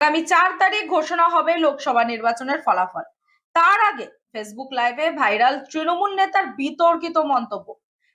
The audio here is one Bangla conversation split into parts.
আগামী চার তারিখ ঘোষণা হবে লোকসভা নির্বাচনের ফলাফল। তার আগে ফেসবুক লাইভে ভাইরাল তৃণমূল নেতার বিতর্কিত মন্তব্য।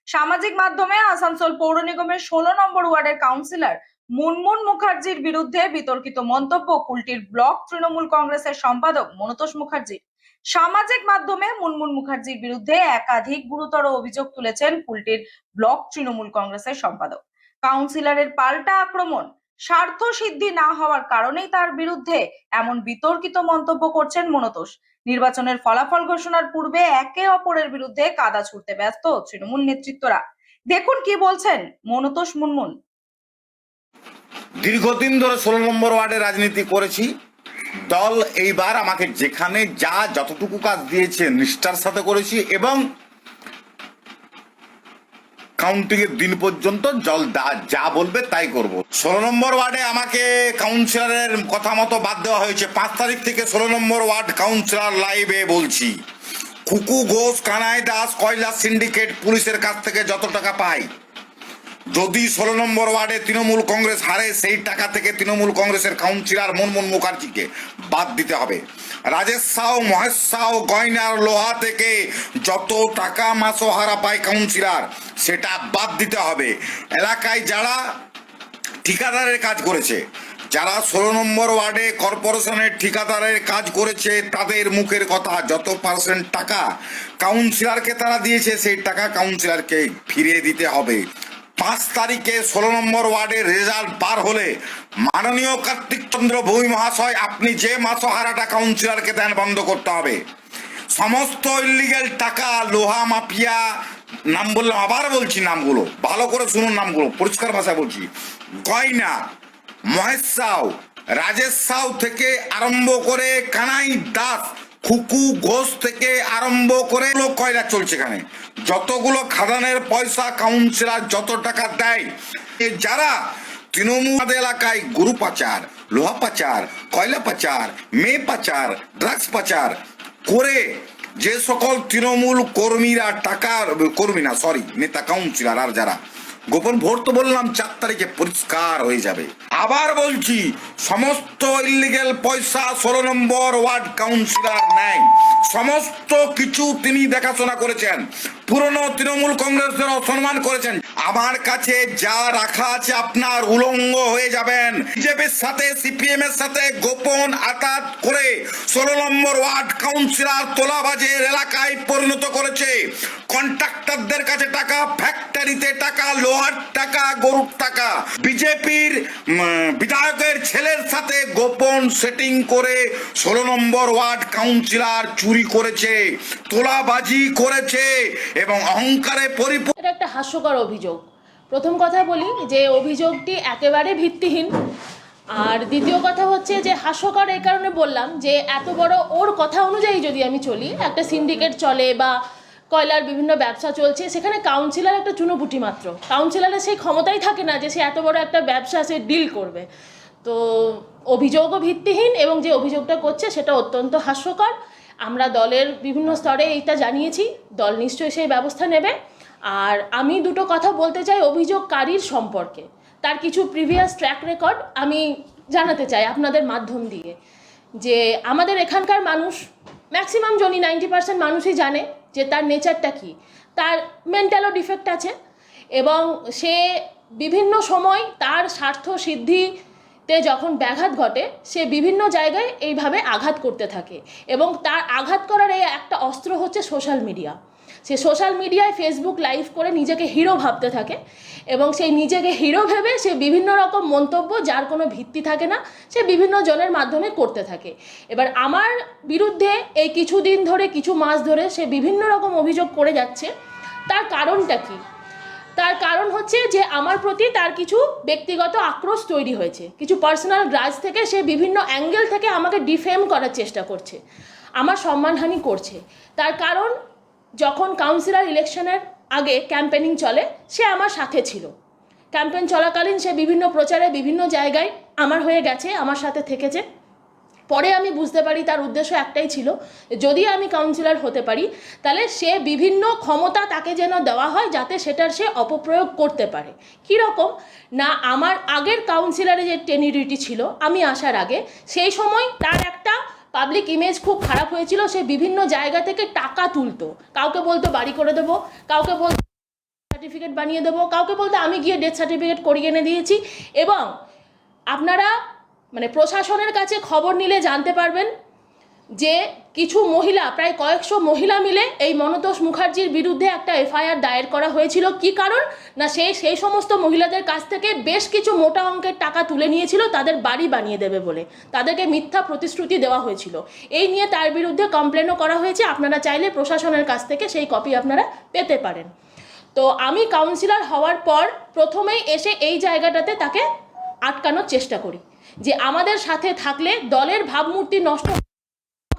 সামাজিক মাধ্যমে আসানসোল পৌর নিগমের ষোলো নম্বর ওয়ার্ডের কাউন্সিলর মুনমুন মুখার্জির বিরুদ্ধে বিতর্কিত মন্তব্য কুলটির ব্লক তৃণমূল কংগ্রেসের সম্পাদক মনতোষ মুখার্জি সামাজিক মাধ্যমে মুনমুন মুখার্জির বিরুদ্ধে একাধিক গুরুতর অভিযোগ তুলেছেন কুলটির ব্লক তৃণমূল কংগ্রেসের সম্পাদক। কাউন্সিলরের পাল্টা আক্রমণ স্বার্থ সিদ্ধি না হওয়ার কারণেই তার বিরুদ্ধে এমন বিতর্কিত মন্তব্য করছেন মনতোষ। নির্বাচনের ফলাফল ঘোষণার পূর্বে একে অপরের বিরুদ্ধে কাদা ছুটতে ব্যস্ত তৃণমূল নেতৃত্বরা। দেখুন কি বলছেন মনতোষ মুনমুন। দীর্ঘদিন ধরে ষোলো নম্বর ওয়ার্ডে রাজনীতি করেছি। দল এইবার আমাকে যেখানে যা যতটুকু কাজ দিয়েছে নিষ্ঠার সাথে করেছি এবং কাউন্টিং এর দিন পর্যন্ত জল যা বলবে তাই করব। ষোলো নম্বর ওয়ার্ডে আমাকে কাউন্সিলরের কথা মতো বাদ দেওয়া হয়েছে। পাঁচ তারিখ থেকে ষোলো নম্বর ওয়ার্ড কাউন্সিলর লাইভে বলছি। কুকু ঘোষ, কানাই দাস কয়লা সিন্ডিকেট পুলিশের কাছ থেকে যত টাকা পায় যদি ষোলো নম্বর ওয়ার্ডে তৃণমূল কংগ্রেস হারে, সেই টাকা থেকে তৃণমূল কংগ্রেসের কাউন্সিলর মনমোহন মুখার্জিকে বাদ দিতে হবে। রাজেশ সাউ, মহেশ সাউ, গয়নার লোহা থেকে যত টাকা মাসোহারা পায় কাউন্সিলর, সেটা বাদ দিতে হবে। এলাকায় যারা ঠিকাদারের কাজ করেছে, যারা ষোলো নম্বর ওয়ার্ডে কর্পোরেশনের ঠিকাদারের কাজ করেছে, তাদের মুখের কথা, যত পার্সেন্ট টাকা কাউন্সিলরকে তারা দিয়েছে, সেই টাকা কাউন্সিলরকে ফিরিয়ে দিতে হবে। পাঁচ তারিখে ষোলো নম্বর ওয়ার্ডের রেজাল্ট পার হলে মাননীয় কার্তিক চন্দ্র ভূমি মহাশয়, আপনি যে মাসোহারাটা কাউন্সিলরকে দেন বন্ধ করতে হবে। সমস্ত ইলিগেল টাকা, লোহা, মাফিয়া, নাম বললাম, আবার বলছি নামগুলো, ভালো করে শুনুন নামগুলো, পরিষ্কার ভাষায় বলছি। গয়না, মহেশ সাউ, রাজেশ সাউ থেকে আরম্ভ করে কানাই দাস, খুকু ঘোষ থেকে আরম্ভ করে কয়লা চলছে এখানে? যতগুলো খাদানের পয়সা কাউন্সিলার যত টাকা দেয় যারা তৃণমূল এলাকায় গরু পাচার, লোহা পাচার, কয়লা পাচার, মেয়ে পাচার ড্রাগস পাচার করে যে সকল তৃণমূল কর্মীরা টাকার, কর্মী না সরি নেতা কাউন্সিলার আর যারা, গোপন ভোট তো বললাম, চার তারিখে পরিষ্কার হয়ে যাবে। আবার বলছি, সমস্ত ইলিগেল পয়সা ষোলো নম্বর ওয়ার্ড কাউন্সিলর নেয়। সমস্ত কিছু তিনি দেখাশোনা করেছেন। পুরনো তৃণমূল কংগ্রেসের অসম্মান করেছেন। আমার কাছে যা রাখা আছে আপনার উলঙ্গ হয়ে যাবেন। বিজেপির সাথে, সিপিএম এর সাথে গোপন আতাত করে ষোলো নম্বর ওয়ার্ড কাউন্সিলর তোলাবাজের এলাকায় পরিণত করেছে। কন্ট্রাক্টরদের কাছে টাকা ফ্যাক্টরিতে টাকা, লোহার টাকা, গরুর টাকা। বিজেপির বিধায়কের ছেলের সাথে গোপন সেটিং করে ষোলো নম্বর ওয়ার্ড কাউন্সিলর চুরি করেছে, তোলাবাজি করেছে এবং অহংকারে পরিপূর্ণ একটা হাস্যকর অভিযোগ। প্রথম কথা বলি যে অভিযোগটি একেবারে ভিত্তিহীন। আর দ্বিতীয় কথা হচ্ছে যে হাস্যকর এই কারণে বললাম যে এত বড় ওর কথা অনুযায়ী যদি আমি চলি, একটা সিন্ডিকেট চলে বা কয়লার বিভিন্ন ব্যবসা চলছে, সেখানে কাউন্সিলর একটা চুনোপুটি মাত্র। কাউন্সিলরের সেই ক্ষমতাই থাকে না যে সে এত বড় একটা ব্যবসা সে ডিল করবে। তো অভিযোগও ভিত্তিহীন এবং যে অভিযোগটা করছে সেটা অত্যন্ত হাস্যকর। আমরা দলের বিভিন্ন স্তরে এইটা জানিয়েছি, দল নিশ্চয়ই সেই ব্যবস্থা নেবে। আর আমি দুটো কথা বলতে চাই অভিযোগকারীর সম্পর্কে। তার কিছু প্রিভিয়াস ট্র্যাক রেকর্ড আমি জানাতে চাই আপনাদের মাধ্যম দিয়ে। যে আমাদের এখানকার মানুষ ম্যাক্সিমাম জনই নাইনটি পার্সেন্ট মানুষই জানে যে তার নেচারটা কি। তার মেন্টালও ডিফেক্ট আছে এবং সে বিভিন্ন সময় তার স্বার্থ সিদ্ধিতে যখন ব্যাঘাত ঘটে, সে বিভিন্ন জায়গায় এইভাবে আঘাত করতে থাকে এবং তার আঘাত করার এই একটা অস্ত্র হচ্ছে সোশ্যাল মিডিয়া সে সোশ্যাল মিডিয়ায় ফেসবুক লাইভ করে নিজেকে হিরো ভাবতে থাকে এবং সেই নিজেকে হিরো ভেবে সে বিভিন্ন রকম মন্তব্য যার কোনো ভিত্তি থাকে না, সে বিভিন্ন জনের মাধ্যমে করতে থাকে। এবার আমার বিরুদ্ধে এই কিছুদিন ধরে, কিছু মাস ধরে সে বিভিন্ন রকম অভিযোগ করে যাচ্ছে। তার কারণটা কী? তার কারণ হচ্ছে যে আমার প্রতি তার কিছু ব্যক্তিগত আক্রোশ তৈরি হয়েছে। কিছু পার্সোনাল গ্রাজ থেকে সে বিভিন্ন অ্যাঙ্গেল থেকে আমাকে ডিফেম করার চেষ্টা করছে। আমার সম্মানহানি করছে। তার কারণ যখন কাউন্সিলর ইলেকশনের আগে ক্যাম্পেনিং চলে, সে আমার সাথে ছিল। ক্যাম্পেন চলাকালীন সে বিভিন্ন প্রচারে বিভিন্ন জায়গায় আমার হয়ে গেছে, আমার সাথে থেকেছে। পরে আমি বুঝতে পারি, তার উদ্দেশ্য একটাই ছিল, যদি আমি কাউন্সিলর হতে পারি, তাহলে সে বিভিন্ন ক্ষমতা তাকে যেন দেওয়া হয়, যাতে সেটার সে অপপ্রয়োগ করতে পারে। কীরকম? না, আমার আগের কাউন্সিলরে যে টেনিরিটি ছিল, আমি আসার আগে, সেই সময় তার একটা পাবলিক ইমেজ খুব খারাপ হয়েছিল, সে বিভিন্ন জায়গা থেকে টাকা তুলতো। কাউকে বলতো বাড়ি করে দেবো, কাউকে বলতো সার্টিফিকেট বানিয়ে দেবো, কাউকে বলতো আমি গিয়ে ডেথ সার্টিফিকেট করিয়ে এনে দিয়েছি। এবং আপনারা মানে প্রশাসনের কাছে খবর নিলে জানতে পারবেন যে কিছু মহিলা, প্রায় কয়েকশো মহিলা মিলে এই মনতোষ মুখার্জির বিরুদ্ধে একটা এফআইআর দায়ের করা হয়েছিল। কি কারণ? না সেই সেই সমস্ত মহিলাদের কাছ থেকে বেশ কিছু মোটা অঙ্কের টাকা তুলে নিয়েছিল, তাদের বাড়ি বানিয়ে দেবে বলে। তাদেরকে মিথ্যা প্রতিশ্রুতি দেওয়া হয়েছিল। এই নিয়ে তার বিরুদ্ধে কমপ্লেনও করা হয়েছে। আপনারা চাইলে প্রশাসনের কাছ থেকে সেই কপি আপনারা পেতে পারেন। তো আমি কাউন্সিলর হওয়ার পর প্রথমেই এসে এই জায়গাটাতে তাকে আটকানোর চেষ্টা করি। যে আমাদের সাথে থাকলে দলের ভাবমূর্তি নষ্ট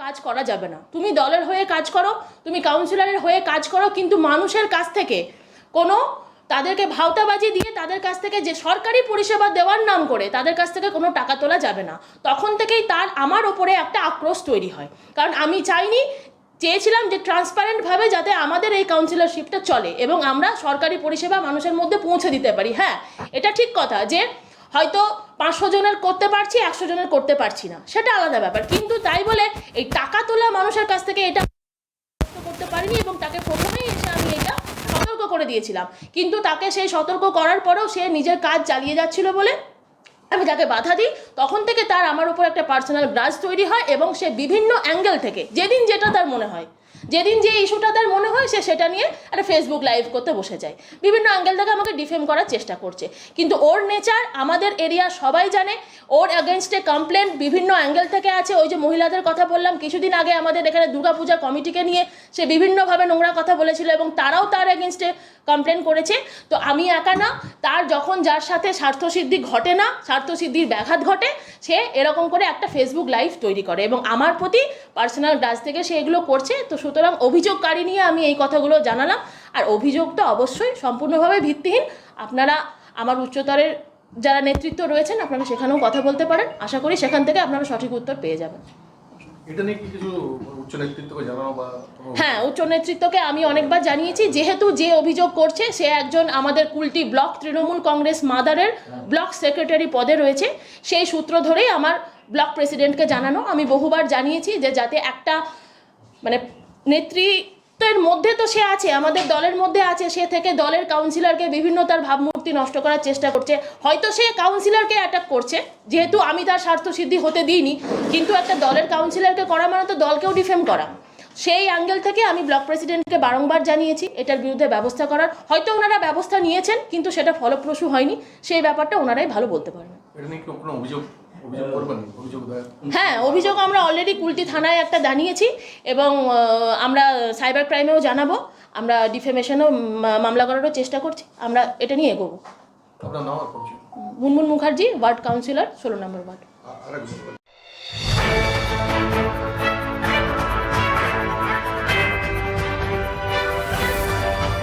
কাজ করা যাবে না। তুমি দলের হয়ে কাজ করো, তুমি কাউন্সিলরের হয়ে কাজ করো, কিন্তু মানুষের কাছ থেকে কোনো তাদেরকে ভাওতাবাজি দিয়ে তাদের কাছ থেকে যে সরকারি পরিষেবা দেওয়ার নাম করে, তাদের কাছ থেকে কোনো টাকা তোলা যাবে না। তখন থেকেই তার আমার ওপরে একটা আক্রোশ তৈরি হয়। কারণ আমি চাইনি, চেয়েছিলাম যে ট্রান্সপারেন্টভাবে যাতে আমাদের এই কাউন্সিলরশিপটা চলে এবং আমরা সরকারি পরিষেবা মানুষের মধ্যে পৌঁছে দিতে পারি। হ্যাঁ এটা ঠিক কথা যে হয়তো পাঁচশো জনের করতে পারছি, একশো জনের করতে পারছি না। সেটা আলাদা ব্যাপার। কিন্তু তাই বলে এই টাকা কাছ থেকে এটা করতে পারিনি এবং তাকে প্রথমেই এসে আমি এটা সতর্ক করে দিয়েছিলাম। কিন্তু তাকে সেই সতর্ক করার পরেও সে নিজের কাজ চালিয়ে যাচ্ছিল বলে আমি তাকে বাধা দিই। তখন থেকে তার আমার উপর একটা পার্সোনাল গ্রাজ তৈরি হয় এবং সে বিভিন্ন অ্যাঙ্গেল থেকে, যেদিন যেটা তার মনে হয়, যেদিন যে ইস্যুটা তার মনে হয়, সে সেটা নিয়ে একটা ফেসবুক লাইভ করতে বসে যায়। বিভিন্ন অ্যাঙ্গেল থেকে আমাকে ডিফেম করার চেষ্টা করছে। কিন্তু ওর নেচার আমাদের এরিয়া সবাই জানে, ওর অ্যাগেনস্টে কমপ্লেন বিভিন্ন অ্যাঙ্গেল থেকে আছে। ওই যে মহিলাদের কথা বললাম, কিছুদিন আগে আমাদের এখানে দুর্গাপূজা কমিটিকে নিয়ে সে বিভিন্নভাবে নোংরা কথা বলেছিল এবং তারাও তার অ্যাগেনস্টে কমপ্লেন করেছে। তো আমি একা না, তার যখন যার সাথে স্বার্থসিদ্ধি ঘটে না স্বার্থসিদ্ধির ব্যাঘাত ঘটে সে এরকম করে একটা ফেসবুক লাইভ তৈরি করে এবং আমার প্রতি পার্সোনাল ডাজ থেকে সে এগুলো করছে। তো সুতরাং অভিযোগকারী নিয়ে আমি এই কথাগুলো জানালাম। আর অভিযোগ তো অবশ্যই সম্পূর্ণভাবে ভিত্তিহীন। আপনারা আমার উচ্চতরের যারা নেতৃত্ব রয়েছেন, আপনারা সেখানেও কথা বলতে পারেন। আশা করি সেখান থেকে আপনারা সঠিক উত্তর পেয়ে যাবেন। এটা নিয়ে কিছু উচ্চ নেতৃত্বকে জানানো বা হ্যাঁ উচ্চ নেতৃত্বকে আমি অনেকবার জানিয়েছি। যেহেতু যে অভিযোগ করছে সে একজন আমাদের কুলটি ব্লক তৃণমূল কংগ্রেস মাদারের ব্লক সেক্রেটারি পদে রয়েছে। সেই সূত্র ধরেই আমার ব্লক প্রেসিডেন্টকে জানানো। আমি বহুবার জানিয়েছি যে যাতে একটা মানে নেতৃত্বের মধ্যে তো সে আছে, আমাদের দলের মধ্যে আছে, সে থেকে দলের কাউন্সিলরকে বিভিন্ন তার ভাবমূর্তি নষ্ট করার চেষ্টা করছে। হয়তো সে কাউন্সিলরকে অ্যাটাক করছে, যেহেতু আমি তার স্বার্থসিদ্ধি হতে দিইনি, কিন্তু একটা দলের কাউন্সিলরকে করা মানে তো দলকেও ডিফেম করা। সেই অ্যাঙ্গেল থেকে আমি ব্লক প্রেসিডেন্টকে বারংবার জানিয়েছি, এটার বিরুদ্ধে ব্যবস্থা করার। হয়তো ওনারা ব্যবস্থা নিয়েছেন, কিন্তু সেটা ফলপ্রসূ হয়নি। সেই ব্যাপারটা ওনারাই ভালো বলতে পারবেন। হ্যাঁ অভিযোগ আমরা অলরেডি কুলটি থানায় একটা জানিয়েছি এবং আমরা সাইবার ক্রাইমেও জানাব। আমরা ডিফেমেশনও মামলা করারও চেষ্টা করছি। আমরা এটা নিয়ে এগোবো। মুনমুন মুখার্জি ওয়ার্ড কাউন্সিলর ষোলো নম্বর ওয়ার্ড।